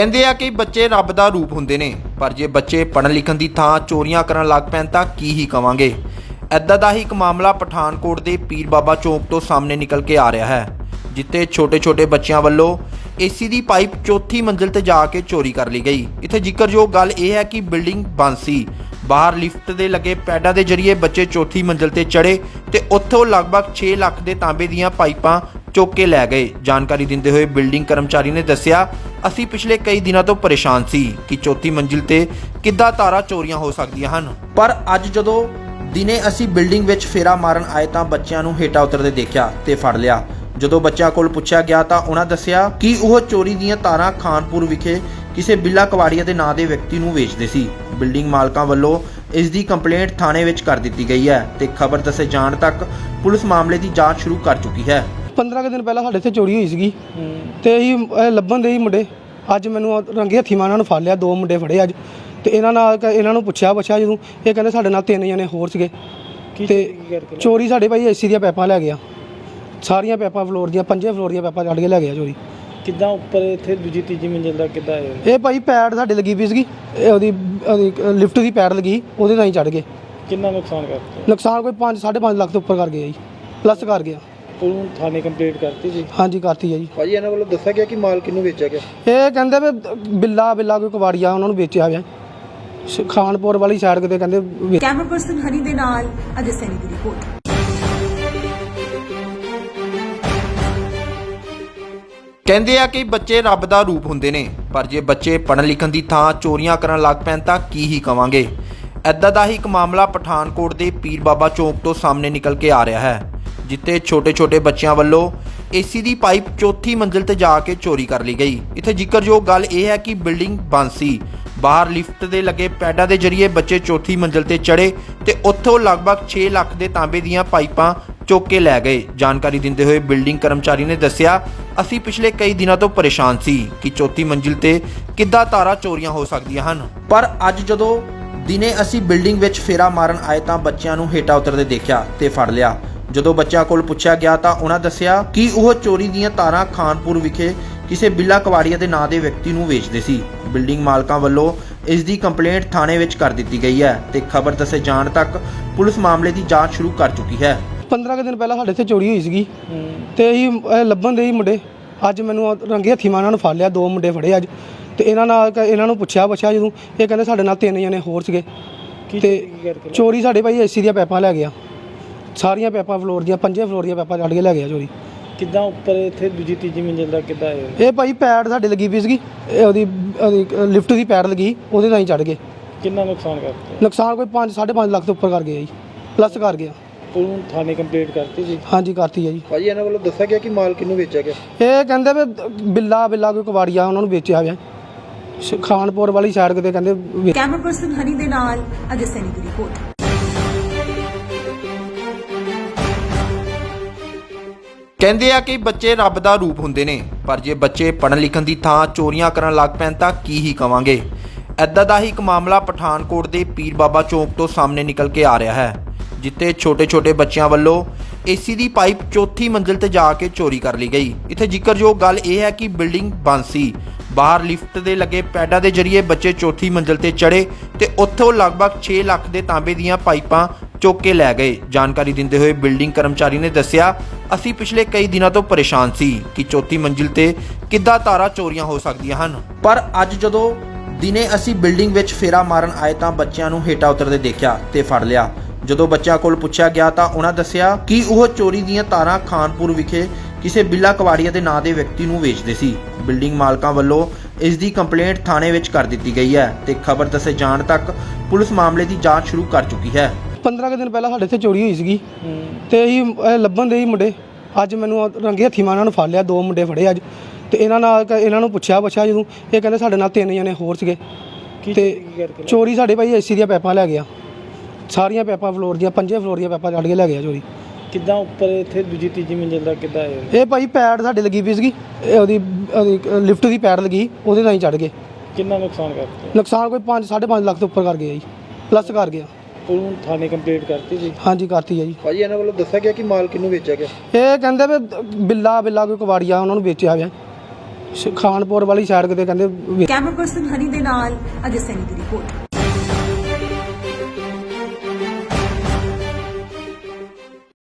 ਕਹਿੰਦੇ ਆ ਕਿ ਬੱਚੇ ਰੱਬ ਦਾ ਰੂਪ ਹੁੰਦੇ ਨੇ, ਪਰ ਜੇ ਬੱਚੇ ਪੜ੍ਹਨ ਲਿਖਣ ਦੀ ਥਾਂ ਚੋਰੀਆਂ ਕਰਨ ਲੱਗ ਪੈਣ ਤਾਂ ਕੀ ਹੀ ਕਵਾਂਗੇ? ਐਦਾਂ ਦਾ ਹੀ ਇੱਕ ਮਾਮਲਾ ਪਠਾਨਕੋਟ ਦੇ ਪੀਰ ਬਾਬਾ ਚੌਂਕ ਤੋਂ ਸਾਹਮਣੇ ਨਿਕਲ ਕੇ ਆ ਰਿਹਾ ਹੈ, ਜਿੱਥੇ ਛੋਟੇ-ਛੋਟੇ ਬੱਚਿਆਂ ਵੱਲੋਂ ਏਸੀ ਦੀ ਪਾਈਪ ਚੌਥੀ ਮੰਜ਼ਿਲ ਤੇ ਜਾ ਕੇ ਚੋਰੀ ਕਰ ਲਈ ਗਈ। ਇੱਥੇ ਜ਼ਿਕਰਯੋਗ ਗੱਲ ਇਹ ਹੈ ਕਿ ਬਿਲਡਿੰਗ ਬੰਦ ਸੀ। ਬਾਹਰ ਲਿਫਟ ਦੇ ਲੱਗੇ ਪੈਡਾਂ ਦੇ ਜ਼ਰੀਏ ਬੱਚੇ ਚੌਥੀ ਮੰਜ਼ਿਲ ਤੇ ਚੜੇ ਤੇ ਉੱਥੋਂ ਲਗਭਗ 6 ਲੱਖ ਦੇ ਤਾਂਬੇ ਦੀਆਂ ਪਾਈਪਾਂ ਚੁੱਕ ਕੇ ਲੈ ਗਏ। ਜਾਣਕਾਰੀ ਦਿੰਦੇ ਹੋਏ ਬਿਲਡਿੰਗ ਕਰਮਚਾਰੀ ਨੇ ਦੱਸਿਆ ਅਸੀਂ ਪਿਛਲੇ ਕਈ ਦਿਨਾਂ ਤੋਂ ਪਰੇਸ਼ਾਨ ਸੀ ਕਿ ਚੌਥੀ ਮੰਜ਼ਿਲ ਤੇ ਕਿੱਦਾਂ ਤਾਰਾਂ ਚੋਰੀਆਂ ਹੋ ਸਕਦੀਆਂ ਹਨ। ਪਰ ਅੱਜ ਜਦੋਂ ਦਿਨੇ ਅਸੀਂ ਬਿਲਡਿੰਗ ਵਿੱਚ ਫੇਰਾ ਮਾਰਨ ਆਏ ਤਾਂ ਬੱਚਿਆਂ ਨੂੰ ਹੇਠਾਂ ਉਤਰਦੇ ਦੇਖਿਆ ਤੇ ਫੜ ਲਿਆ। ਜਦੋਂ ਬੱਚਿਆਂ ਕੋਲ ਪੁੱਛਿਆ ਗਿਆ ਤਾਂ ਉਹਨਾਂ ਦੱਸਿਆ ਕਿ ਉਹ ਚੋਰੀ ਦੀਆਂ ਤਾਰਾਂ ਖਾਨਪੁਰ ਵਿਖੇ ਕਿਸੇ ਬਿੱਲਾ ਕਵਾੜੀਆ ਦੇ ਨਾਂ ਦੇ ਵਿਅਕਤੀ ਨੂੰ ਵੇਚਦੇ ਸੀ। ਬਿਲਡਿੰਗ ਮਾਲਕਾਂ ਵੱਲੋਂ ਇਸ ਦੀ ਕੰਪਲੇਂਟ ਥਾਣੇ ਵਿੱਚ ਕਰ ਦਿੱਤੀ ਗਈ ਹੈ ਤੇ ਖਬਰ ਦੱਸੇ ਜਾਣ ਤੱਕ ਪੁਲਿਸ ਮਾਮਲੇ ਦੀ ਜਾਂਚ ਸ਼ੁਰੂ ਕਰ ਚੁੱਕੀ ਹੈ। 15 ਕੁ ਦਿਨ ਪਹਿਲਾਂ ਸਾਡੇ ਇੱਥੇ ਚੋਰੀ ਹੋਈ ਸੀਗੀ ਤੇ ਅਸੀਂ ਇਹ ਲੱਭਣ ਦੇ ਹੀ ਮੁੰਡੇ। ਅੱਜ ਮੈਨੂੰ ਰੰਗੇ ਹੱਥੀ ਮਾਂ ਨੂੰ ਫੜ ਲਿਆ ਦੋ ਮੁੰਡੇ ਫੜੇ ਅੱਜ। ਤੇ ਇਹਨਾਂ ਨਾਲ ਕ- ਇਹਨਾਂ ਨੂੰ ਪੁੱਛਿਆ ਪੁੱਛਿਆ ਜਦੋਂ ਇਹ ਕਹਿੰਦੇ ਸਾਡੇ ਨਾਲ ਤਿੰਨ ਜਣੇ ਹੋਰ ਸੀਗੇ। ਤੇ ਚੋਰੀ ਸਾਡੇ ਭਾਈ ਏਸੀ ਦੀਆਂ ਪੈਪਾਂ ਲੈ ਗਿਆ। ਸਾਰੀਆਂ ਪੈਪਾਂ ਫਲੋਰ ਦੀਆਂ ਪੰਜੇ ਫਲੋਰ ਦੀਆਂ ਪੈਪਾਂ ਕੱਢ ਕੇ ਲੈ ਗਿਆ ਚੋਰੀ। ਕਿੱਦਾਂ ਉੱਪਰ ਇੱਥੇ ਦੂਜੀ ਤੀਜੀ ਮੰਜ਼ਿਲ ਦਾ ਕਿੱਦਾਂ ਆਏ ਹੋ? ਇਹ ਭਾਈ ਪੈਡ ਸਾਡੇ ਲੱਗੀ ਪਈ ਸੀਗੀ ਇਹ ਉਹਦੀ ਉਹਦੀ ਲਿਫਟ ਦੀ ਪੈਡ ਲੱਗੀ ਉਹਦੇ ਨਾਲ ਹੀ ਚੜ ਗਏ। ਕਿੰਨਾ ਨੁਕਸਾਨ ਕਰਤਾ? ਨੁਕਸਾਨ ਕੋਈ 5 5.5 ਲੱਖ ਤੋਂ ਉੱਪਰ ਕਰ ਗਿਆ ਜੀ ਪਲੱਸ ਕਰ ਗਿਆ। ਉਹਨੂੰ ਥਾਣੇ ਕੰਪਲੀਟ ਕਰਤੀ ਸੀ ਹਾਂਜੀ ਕਰਤੀ ਹੈ ਜੀ। ਭਾਜੀ ਇਹਨਾਂ ਵੱਲੋਂ ਦੱਸਿਆ ਗਿਆ ਕਿ ਮਾਲ ਕਿਹਨੂੰ ਵੇਚਿਆ ਗਿਆ? ਇਹ ਕਹਿੰਦੇ ਵੀ ਬਿੱਲਾ ਬਿੱਲਾ ਕੋਈ ਕਵਾੜੀਆ ਉਹਨਾਂ ਨੂੰ ਵੇਚਿਆ ਹੋਇਆ। ਖਾਨਪੁਰ ਵਾਲੀ ਸਾਈਡ ਕਿਤੇ ਕਹਿੰਦੇ ਕੈਮਰਾ ਪਰਸਨ ਹਨੀ ਦੇ ਨਾਲ ਅਜੇ ਸੈਨੀ ਦੀ ਰਿਪੋਰਟ। ਕਹਿੰਦੇ ਆ ਕਿ ਬੱਚੇ ਰੱਬ ਦਾ ਰੂਪ ਹੁੰਦੇ ਨੇ ਪਰ ਜੇ ਬੱਚੇ ਪੜ੍ਹਨ ਲਿਖਣ ਦੀ ਥਾਂ ਚੋਰੀਆਂ ਕਰਨ ਲੱਗ ਪੈਣ ਤਾਂ ਕੀ ਹੀ ਕਵਾਂਗੇ? ਐਦਾਂ ਦਾ ਹੀ ਇੱਕ ਮਾਮਲਾ ਪਠਾਨਕੋਟ ਦੇ ਪੀਰ ਬਾਬਾ ਚੌਂਕ ਤੋਂ ਸਾਹਮਣੇ ਨਿਕਲ ਕੇ ਆ ਰਿਹਾ ਹੈ। ਜਿੱਥੇ ਛੋਟੇ-ਛੋਟੇ ਬੱਚਿਆਂ ਵੱਲੋਂ ਏਸੀ ਦੀ ਪਾਈਪ ਚੌਥੀ ਮੰਜ਼ਿਲ ਤੇ ਜਾ ਕੇ ਚੋਰੀ ਕਰ ਲਈ ਗਈ। ਇੱਥੇ ਜ਼ਿਕਰਯੋਗ ਗੱਲ ਇਹ ਹੈ ਕਿ ਬਿਲਡਿੰਗ ਬੰਦ ਸੀ। ਬਾਹਰ ਲਿਫਟ ਦੇ ਲੱਗੇ ਪੈਡਾਂ ਦੇ ਜ਼ਰੀਏ ਬੱਚੇ ਚੌਥੀ ਮੰਜ਼ਿਲ ਤੇ ਚੜੇ ਤੇ ਉੱਥੋਂ ਲਗਭਗ 6 ਲੱਖ ਦੇ ਤਾਂਬੇ ਦੀਆਂ ਪਾਈਪਾਂ ਚੁੱਕ ਕੇ ਲੈ ਗਏ। ਜਾਣਕਾਰੀ ਦਿੰਦੇ ਹੋਏ ਬਿਲਡਿੰਗ ਕਰਮਚਾਰੀ ਨੇ ਦੱਸਿਆ, ਅਸੀਂ ਪਿਛਲੇ ਕਈ ਦਿਨਾਂ ਤੋਂ ਪਰੇਸ਼ਾਨ ਸੀ ਕਿ ਚੌਥੀ ਮੰਜ਼ਿਲ ਤੇ ਕਿੱਦਾਂ ਤਾਰਾਂ ਚੋਰੀਆਂ ਹੋ ਸਕਦੀਆਂ ਹਨ। ਪਰ ਅੱਜ ਜਦੋਂ ਦਿਨੇ ਅਸੀਂ ਬਿਲਡਿੰਗ ਵਿੱਚ ਫੇਰਾ ਮਾਰਨ ਆਏ ਤਾਂ ਬੱਚਿਆਂ ਨੂੰ ਹੇਠਾਂ ਉਤਰਦੇ ਦੇਖਿਆ ਤੇ ਫੜ ਲਿਆ। ਜਦੋਂ ਬੱਚਿਆਂ ਕੋਲ ਪੁੱਛਿਆ ਗਿਆ ਤਾਂ ਉਹਨਾਂ ਦੱਸਿਆ ਕਿ ਉਹ ਚੋਰੀ ਦੀਆਂ ਤਾਰਾਂ ਖਾਨਪੁਰ ਵਿਖੇ ਕਿਸੇ ਬਿੱਲਾ ਕਵਾੜੀਆ ਦੇ ਨਾਂ ਦੇ ਵਿਅਕਤੀ ਨੂੰ ਵੇਚਦੇ ਸੀ। ਬਿਲਡਿੰਗ ਮਾਲਕਾਂ ਵੱਲੋਂ ਇਸ ਦੀ ਕੰਪਲੇਂਟ ਥਾਣੇ ਵਿੱਚ ਕਰ ਦਿੱਤੀ ਗਈ ਹੈ ਤੇ ਖਬਰ ਦੱਸੇ ਜਾਣ ਤੱਕ ਪੁਲਿਸ ਮਾਮਲੇ ਦੀ ਜਾਂਚ ਸ਼ੁਰੂ ਕਰ ਚੁੱਕੀ ਹੈ। 15 ਕੁ ਦਿਨ ਪਹਿਲਾਂ ਸਾਡੇ ਇੱਥੇ ਚੋਰੀ ਹੋਈ ਸੀਗੀ ਤੇ ਅਸੀਂ ਇਹ ਲੱਭਣ ਦੇ ਹੀ ਮੁੰਡੇ ਅੱਜ ਮੈਨੂੰ ਰੰਗੇ ਹੱਥੀ ਮਾਂ ਉਹਨਾਂ ਨੂੰ ਫੜ ਲਿਆ ਦੋ ਮੁੰਡੇ ਫੜੇ ਅੱਜ। ਤੇ ਇਹਨਾਂ ਨਾਲ ਇਹਨਾਂ ਨੂੰ ਪੁੱਛਿਆ ਪੁੱਛਿਆ ਜਦੋਂ ਇਹ ਕਹਿੰਦੇ ਸਾਡੇ ਨਾਲ ਤਿੰਨ ਜਣੇ ਹੋਰ ਸੀਗੇ। ਤੇ ਚੋਰੀ ਸਾਡੇ ਭਾਈ ਏਸੀ ਦੀਆਂ ਪੈਪਾਂ ਲੈ ਗਿਆ ਸਾਰੀਆਂ ਪੈਪਾਂ ਫਲੋਰ ਦੀਆਂ ਪੰਜੇ ਫਲੋਰ ਦੀਆਂ ਪੈਪਾਂ ਕੱਢ ਕੇ ਲੈ ਗਿਆ ਚੋਰੀ। ਕਿੱਦਾਂ ਉੱਪਰ ਇੱਥੇ ਦੂਜੀ ਤੀਜੀ ਮੰਜ਼ਿਲ ਦਾ ਕਿੱਦਾਂ ਆਏ? ਇਹ ਭਾਈ ਪੈਡ ਸਾਡੇ ਲੱਗੀ ਪਈ ਸੀਗੀ ਇਹ ਉਹਦੀ ਉਹਦੀ ਲਿਫਟ ਦੀ ਪੈਡ ਲੱਗੀ ਉਹਦੇ ਨਾਲ ਹੀ ਚੜ ਗਏ। ਕਿੰਨਾ ਨੁਕਸਾਨ ਕਰਤਾ ਨੁਕਸਾਨ ਕੋਈ 5 5.5 ਲੱਖ ਤੋਂ ਉੱਪਰ ਕਰ ਗਿਆ ਜੀ ਪਲੱਸ ਕਰ ਗਿਆ ਉਹਨੂੰ ਥਾਣੇ ਕੰਪਲੀਟ ਕਰਤੀ ਸੀ ਹਾਂਜੀ ਕਰਤੀ ਹੈ ਜੀ। ਭਾਜੀ ਇਹਨਾਂ ਵੱਲੋਂ ਦੱਸਿਆ ਗਿਆ ਕਿ ਮਾਲ ਕਿਹਨੂੰ ਵੇਚਿਆ ਗਿਆ? ਇਹ ਕਹਿੰਦੇ ਵੀ ਬਿੱਲਾ ਬਿੱਲਾ ਕੋਈ ਕਵਾੜੀਆ ਉਹਨਾਂ ਨੂੰ ਵੇਚਿਆ ਹੋਇਆ ਖਾਨਪੁਰ ਵਾਲੀ ਸਾਈਡ ਕਿਤੇ ਕਹਿੰਦੇ ਕੈਮਰਾ ਪਰਸਨ ਹਨੀ ਦੇ ਨਾਲ ਅਜੇ ਸੈਨੀ ਦੀ ਰਿਪੋਰਟ ਕਹਿੰਦੇ ਆ ਕਿ ਬੱਚੇ ਰੱਬ ਦਾ ਰੂਪ ਹੁੰਦੇ ਨੇ, ਪਰ ਜੇ ਬੱਚੇ ਪੜ੍ਹਨ ਲਿਖਣ ਦੀ ਥਾਂ ਚੋਰੀਆਂ ਕਰਨ ਲੱਗ ਪੈਣ ਤਾਂ ਕੀ ਹੀ ਕਵਾਂਗੇ? ਐਦਾਂ ਦਾ ਹੀ ਇੱਕ ਮਾਮਲਾ ਪਠਾਨਕੋਟ ਦੇ ਪੀਰ ਬਾਬਾ ਚੌਂਕ ਤੋਂ ਸਾਹਮਣੇ ਨਿਕਲ ਕੇ ਆ ਰਿਹਾ ਹੈ, ਜਿੱਥੇ ਛੋਟੇ-ਛੋਟੇ ਬੱਚਿਆਂ ਵੱਲੋਂ ਏਸੀ ਦੀ ਪਾਈਪ ਚੌਥੀ ਮੰਜ਼ਿਲ ਤੇ ਜਾ ਕੇ ਚੋਰੀ ਕਰ ਲਈ ਗਈ। ਇੱਥੇ ਜ਼ਿਕਰਯੋਗ ਗੱਲ ਇਹ ਹੈ ਕਿ ਬਿਲਡਿੰਗ ਬੰਦ ਸੀ। ਬਾਹਰ ਲਿਫਟ ਦੇ ਲੱਗੇ ਪੈਡਾਂ ਦੇ ਜ਼ਰੀਏ ਬੱਚੇ ਚੌਥੀ ਮੰਜ਼ਿਲ ਤੇ ਚੜੇ ਤੇ ਉੱਥੋਂ ਲਗਭਗ 6 ਲੱਖ ਦੇ ਤਾਂਬੇ ਦੀਆਂ ਪਾਈਪਾਂ ਚੁੱਕ ਕੇ ਲੈ ਗਏ। ਜਾਣਕਾਰੀ ਦਿੰਦੇ ਹੋਏ ਬਿਲਡਿੰਗ ਕਰਮਚਾਰੀ ਨੇ ਦੱਸਿਆ, ਅਸੀਂ ਪਿਛਲੇ ਕਈ ਦਿਨਾਂ ਤੋਂ ਪਰੇਸ਼ਾਨ ਸੀ ਕਿ ਚੌਥੀ ਮੰਜ਼ਿਲ ਤੇ ਕਿੱਦਾਂ ਤਾਰਾਂ ਚੋਰੀਆਂ ਹੋ ਸਕਦੀਆਂ ਹਨ। ਪਰ ਅੱਜ ਜਦੋਂ ਦਿਨੇ ਅਸੀਂ ਬਿਲਡਿੰਗ ਵਿੱਚ ਫੇਰਾ ਮਾਰਨ ਆਏ ਤਾਂ ਬੱਚਿਆਂ ਨੂੰ ਹੇਠਾਂ ਉਤਰਦੇ ਦੇਖਿਆ ਤੇ ਫੜ ਲਿਆ। ਜਦੋਂ ਬੱਚਿਆਂ ਕੋਲ ਪੁੱਛਿਆ ਗਿਆ ਤਾਂ ਉਹਨਾਂ ਦੱਸਿਆ ਕਿ ਉਹ ਚੋਰੀ ਦੀਆਂ ਤਾਰਾਂ ਖਾਨਪੁਰ ਵਿਖੇ ਕਿਸੇ ਬਿੱਲਾ ਕਵਾੜੀਆ ਦੇ ਨਾਂ ਦੇ ਵਿਅਕਤੀ ਨੂੰ ਵੇਚਦੇ ਸੀ। ਬਿਲਡਿੰਗ ਮਾਲਕਾਂ ਵੱਲੋਂ ਇਸ ਦੀ ਕੰਪਲੇਂਟ ਥਾਣੇ ਵਿੱਚ ਕਰ ਦਿੱਤੀ ਗਈ ਹੈ ਤੇ ਖਬਰ ਦੱਸੇ ਜਾਣ ਤੱਕ ਪੁਲਿਸ ਮਾਮਲੇ ਦੀ ਜਾਂਚ ਸ਼ੁਰੂ ਕਰ ਚੁੱਕੀ ਹੈ। 15 ਕੁ ਦਿਨ ਪਹਿਲਾਂ ਸਾਡੇ ਇੱਥੇ ਚੋਰੀ ਹੋਈ ਸੀਗੀ। ਤੇ ਅਸੀਂ ਇਹ ਲੱਭਣ ਦੇ ਹੀ ਮੁੰਡੇ ਅੱਜ ਮੈਨੂੰ ਰੰਗੇ ਹੱਥੀ ਮਾਂ ਉਹਨਾਂ ਨੂੰ ਫੜ ਲਿਆ ਦੋ ਮੁੰਡੇ ਫੜੇ ਅੱਜ। ਤੇ ਇਹਨਾਂ ਨਾਲ ਇਹਨਾਂ ਨੂੰ ਪੁੱਛਿਆ ਪੁੱਛਿਆ ਜਦੋਂ ਇਹ ਕਹਿੰਦੇ ਸਾਡੇ ਨਾਲ ਤਿੰਨ ਜਣੇ ਹੋਰ ਸੀਗੇ। ਤੇ ਚੋਰੀ ਸਾਡੇ ਭਾਈ ਏਸੀ ਦੀਆਂ ਪੈਪਾਂ ਲੈ ਗਿਆ। ਸਾਰੀਆਂ ਪੈਪਾਂ ਫਲੋਰ ਦੀਆਂ ਪੰਜੇ ਫਲੋਰ ਦੀਆਂ ਪੈਪਾਂ ਕੱਢ ਕੇ ਲੈ ਗਿਆ ਚੋਰੀ। ਕਿੱਦਾਂ ਉੱਪਰ ਇੱਥੇ ਦੂਜੀ ਤੀਜੀ ਮੰਜ਼ਿਲ ਦਾ ਕਿੱਦਾਂ ਆਏ? ਇਹ ਭਾਈ ਪੈਡ ਸਾਡੇ ਲੱਗੀ ਪਈ ਸੀਗੀ ਉਹਦੀ ਲਿਫਟ ਦੀ ਪੈਡ ਲੱਗੀ ਉਹਦੇ ਨਾਲ ਹੀ ਚੜ ਗਏ। ਕਿੰਨਾ ਨੁਕਸਾਨ ਕਰਤਾ? ਨੁਕਸਾਨ ਕੋਈ 5 5.5 ਲੱਖ ਤੋਂ ਉੱਪਰ ਕਰ ਗਿਆ ਜੀ ਪਲੱਸ ਕਰ ਗਿਆ। ਉਹਨੂੰ ਥਾਣੇ ਕੰਪਲੀਟ ਕਰਤੀ ਸੀ ਹਾਂਜੀ ਕਰਤੀ ਹੈ ਜੀ। ਭਾਜੀ ਇਹਨਾਂ ਵੱਲੋਂ ਦੱਸਿਆ ਗਿਆ ਕਿ ਮਾਲ ਕਿਹਨੂੰ ਵੇਚਿਆ ਗਿਆ? ਇਹ ਕਹਿੰਦੇ ਵੀ ਬਿੱਲਾ ਬਿੱਲਾ ਕੋਈ ਕਵਾੜੀਆ ਉਹਨਾਂ ਨੂੰ ਵੇਚਿਆ ਹੋਇਆ ਖਾਨਪੁਰ ਵਾਲੀ ਸਾਈਡ ਕਿਤੇ ਕਹਿੰਦੇ ਕੈਮਰਾ ਪਰਸਨ ਹਨੀ ਦੇ ਨਾਲ ਅਜੇ ਸੈਨੀ ਦੀ ਰਿਪੋਰਟ।